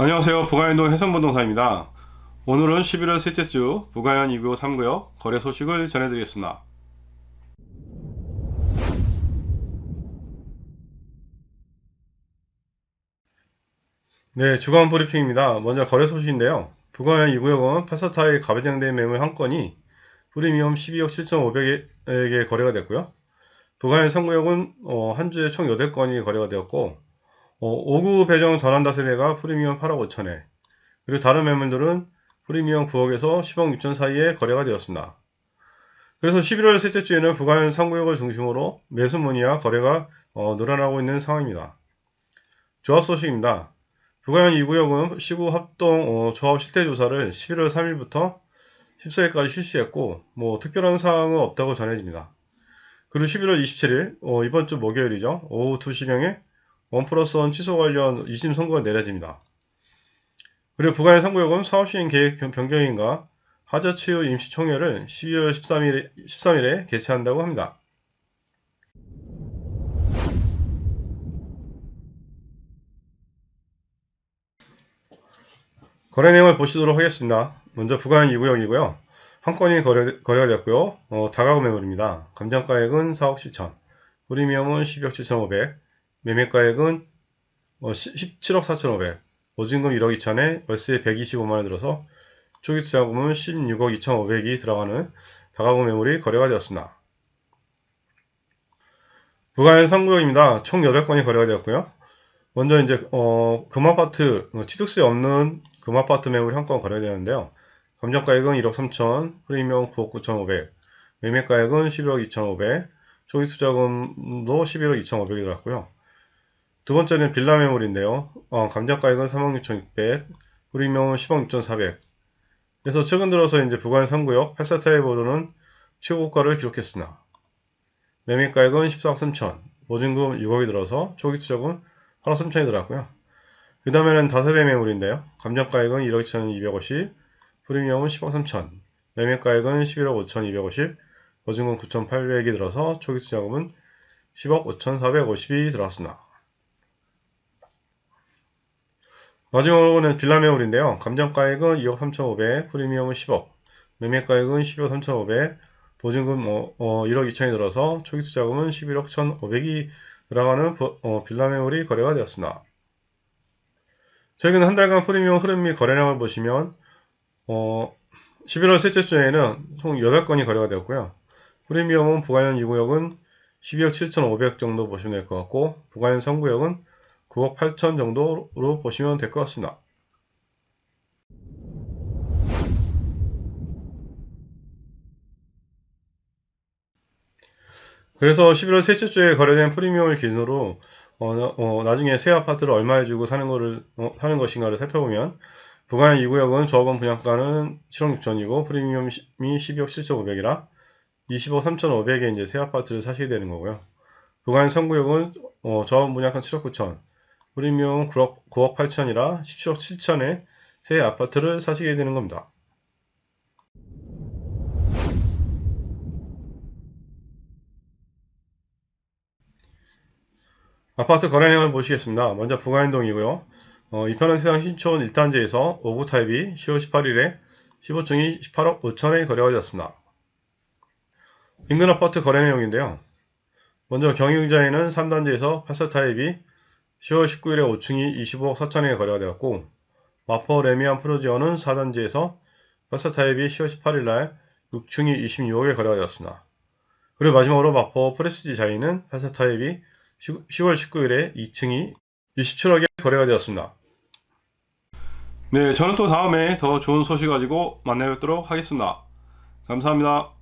안녕하세요. 부가연동 해성부동산입니다. 오늘은 11월 셋째 주 부가연 2구역 3구역 거래 소식을 전해드리겠습니다. 네, 주간 브리핑입니다. 먼저 거래 소식인데요. 부가연 2구역은 파사타의 가배장된 매물 한 건이 프리미엄 12억 7,500에게 거래가 됐고요. 부가연 3구역은 어, 한 주에 총 8건이 거래가 되었고 어, 5구 배정 전환다 세대가 프리미엄 8억 5천에 그리고 다른 매물들은 프리미엄 9억에서 10억 6천 사이에 거래가 되었습니다. 그래서 11월 셋째 주에는 부가연 3구역을 중심으로 매수 문의와 거래가 어, 늘어나고 있는 상황입니다. 조합 소식입니다. 부가연 2구역은 시구 합동 어, 조합 실태 조사를 11월 3일부터 14일까지 실시했고 뭐 특별한 사항은 없다고 전해집니다. 그리고 11월 27일 어, 이번 주 목요일이죠. 오후 2시경에 원 플러스 원 취소 관련 2심 선고가 내려집니다. 그리고 부가연 3구역은 사업시행 계획 변- 변경인가 하자 치유 임시총회를 12월 13일, 13일에 개최한다고 합니다. 거래 내용을 보시도록 하겠습니다. 먼저 부가연 2구역이고요. 한 건이 거래, 거래가 되었고요. 어, 다가구 매물입니다. 감정가액은 4억 7천, 프리미엄은 12억 7,500, 매매가액은 어, 17억 4,500, 보증금 1억 2천에 월세 125만원 들어서 초기 투자금은 16억 2,500이 들어가는 다가구 매물이 거래가 되었습니다. 부가연 3구역입니다. 총 8건이 거래가 되었고요. 먼저 이제 어, 금아파트 어, 취득세 없는 금아파트 매물이 한 건 거래되는데요. 감정가액은 1억 3천, 프리미엄 9억 9,500, 매매가액은 11억 2,500, 초기 투자금도 11억 2,500이 들어갔고요. 두 번째는 빌라 매물인데요. 어, 감정가액은 3억 6,600, 프리미엄은 10억 6,400. 그래서 최근 들어서 이제 부가연 3구역 8사타에 보르는 최고가를 기록했으나 매매가액은 14억 3천, 보증금 6억이 들어서 초기 투자금 8억 3천이 들어갔고요. 그 다음에는 다세대 매물인데요. 감정가액은 1억 2,250, 프리미엄은 10억 3천, 매매가액은 11억 5,250, 보증금 9,800이 들어서 초기 투자금은 10억 5,450이 들어갔습니다. 마지막으로는 빌라 매물인데요. 감정가액은 2억 3,500, 프리미엄은 10억, 매매가액은 12억 3,500, 보증금 어, 어, 1억 2천이 들어서 초기 투자금은 11억 1,500이 들어가는 부- 어, 빌라 매물이 거래가 되었습니다. 최근 한 달간 프리미엄 흐름 및 거래량을 보시면 어, 11월 셋째 주에는 총 8건이 거래가 되었고요. 프리미엄은 부가연 2구역은 12억 7,500 정도 보시면 될 것 같고 부가연 3구역은 9억 8천 정도로 보시면 될 것 같습니다. 그래서 11월 셋째 주에 거래된 프리미엄을 기준으로 어, 나- 어, 나중에 새 아파트를 얼마에 주고 사는 거를 어, 사는 것인가를 살펴보면 부가연 2구역은 조합원 분양가는 7억 6천이고 프리미엄이 12억 7,500이라 20억 3,500에 이제 새 아파트를 사시게 되는 거고요. 부가연 3구역은 어, 조합원 분양가 7억 9천, 프리미엄 9억, 9억 8천이라 17억 7천에 새 아파트를 사시게 되는 겁니다. 아파트 거래 내용을 보시겠습니다. 먼저 부가연동이고요. 어, 이편은 세상 신촌 1단지에서 5구 타입이 10월 18일에 15층이 18억 5천에 거래가 되었습니다. 인근 아파트 거래 내용인데요. 먼저 경유자에는 3단지에서 8사 타입이 10월 19일에 5층이 25억 4천에 거래가 되었고 마포 레미안 프로지오는 4단지에서 8사 타입이 10월 18일 날 6층이 26억에 거래가 되었습니다. 그리고 마지막으로 마포 프레스지 자이는 8사 타입이 10월 19일에 2층이 27억에 거래가 되었습니다. 네, 저는 또 다음에 더 좋은 소식 가지고 만나뵙도록 하겠습니다. 감사합니다.